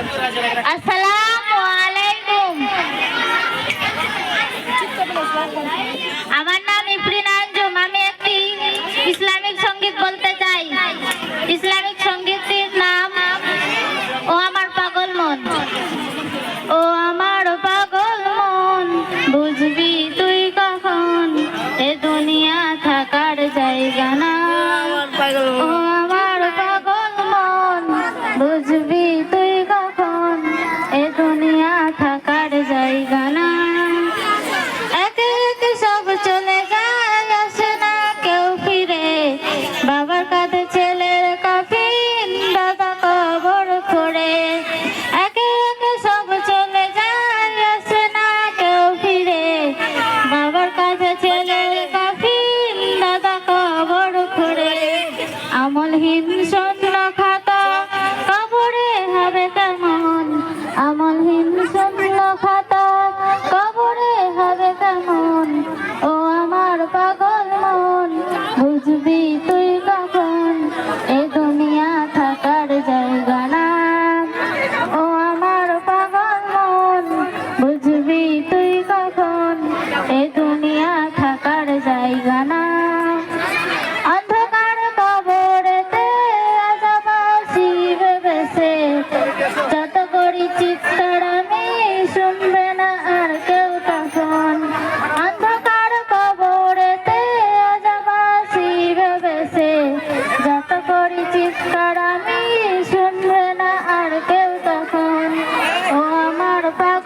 আসসালামু আমার নাম ইফরিন আঞ্জুম। আমি একটি ইসলামিক সংগীত বলতে চাই। ইসলামিক সঙ্গীতটির নাম, ও আমার পাগল মন। ও আমার পাগল মন, বুঝবি তুই কখন? এ দুনিয়া থাকার জায়গা না। আমলহীন শূন্য খাতা কবরে হবে কেমন আমলহীন শূন্য খাতা কবরে হবে কেমন ও আমার পাগল মন, বুঝবি about